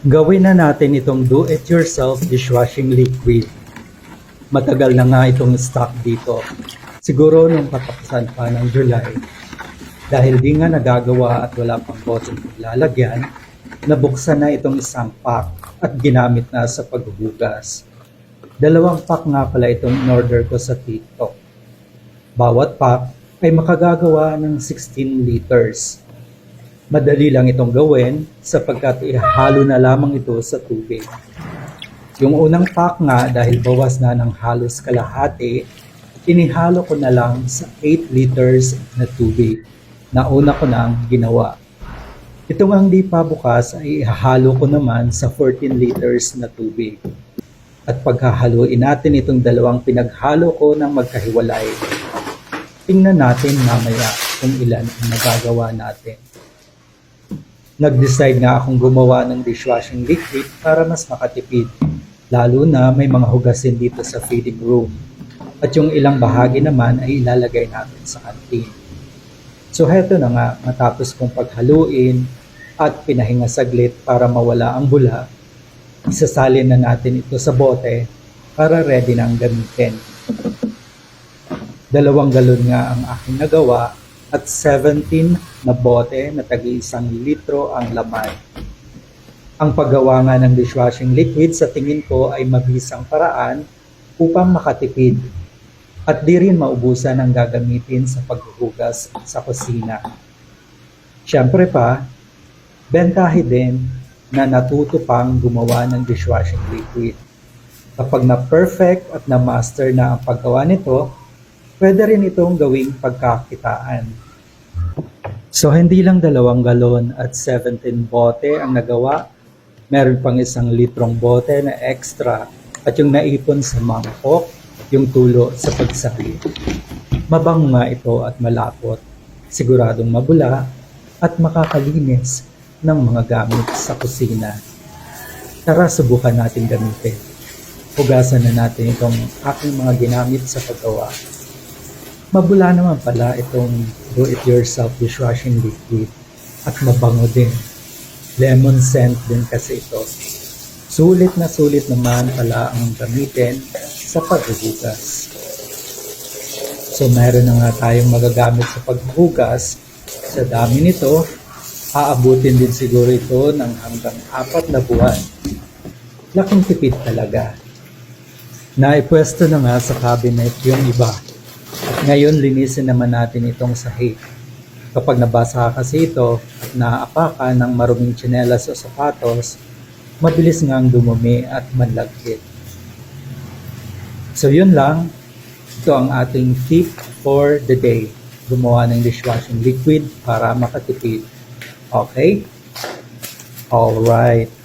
Gawin na natin itong do-it-yourself dishwashing liquid. Matagal na nga itong stock dito. Siguro nung katapusan pa ng July. Dahil di nga nagagawa at wala pang botsong paglalagyan, nabuksan na itong isang pack at ginamit na sa paghuhugas. Dalawang pack nga pala itong in-order ko sa TikTok. Bawat pack ay makagagawa ng 16 liters. Madali lang itong gawin sapagkat ihalo na lamang ito sa tubig. Yung unang pack nga dahil bawas na ng halos kalahati, inihalo ko na lang sa 8 liters na tubig na una ko na ang ginawa. Ito ang di pa bukas ay ihahalo ko naman sa 14 liters na tubig. At paghahaluin natin itong dalawang pinaghalo ko ng magkahiwalay, tingnan natin mamaya kung ilan ang nagagawa natin. Nag-decide nga akong gumawa ng dishwashing liquid para mas makatipid, lalo na may mga hugasin dito sa feeding room. At yung ilang bahagi naman ay ilalagay natin sa canteen. So heto na nga, matapos kong paghaluin at pinahinga saglit para mawala ang bula, isasalin na natin ito sa bote para ready na ang gamitin. Dalawang galon nga ang aking nagawa at 17 na bote na tagi isang litro ang laman. Ang paggawa nga ng dishwashing liquid sa tingin ko ay mabisang paraan upang makatipid at di rin maubusan ang gagamitin sa paghuhugas sa kusina. Siyempre pa, bentahe din na natuto pang gumawa ng dishwashing liquid. Kapag na-perfect at na-master na ang paggawa nito, pwede rin itong gawing pagkakitaan. So hindi lang dalawang galon at 17 bote ang nagawa, meron pang isang litrong bote na extra at yung naipon sa mangkok, yung tulo sa pagsali. Mabango nga ito at malapot, siguradong mabula at makakalinis ng mga gamit sa kusina. Tara subukan natin gamitin. Hugasan na natin itong aking mga ginamit sa paggawa. Mabula naman pala itong do-it-yourself dishwashing liquid at mabango din. Lemon scent din kasi ito. Sulit na sulit naman pala ang gamitin sa paghuhugas. So meron na nga tayong magagamit sa paghuhugas. Sa dami nito, aabutin din siguro ito ng hanggang apat na buwan. Laking tipid talaga. Naipwesto na nga sa cabinet yung iba. Ngayon linisin naman natin itong sahig. Kapag nabasa kasi ito at naaapakan ng maruming tsinelas o sapatos, mabilis nga ang dumumi at manlagkit. So yun lang, ito ang ating tip for the day. Gumawa ng dishwashing liquid para makatipid. Okay? Alright.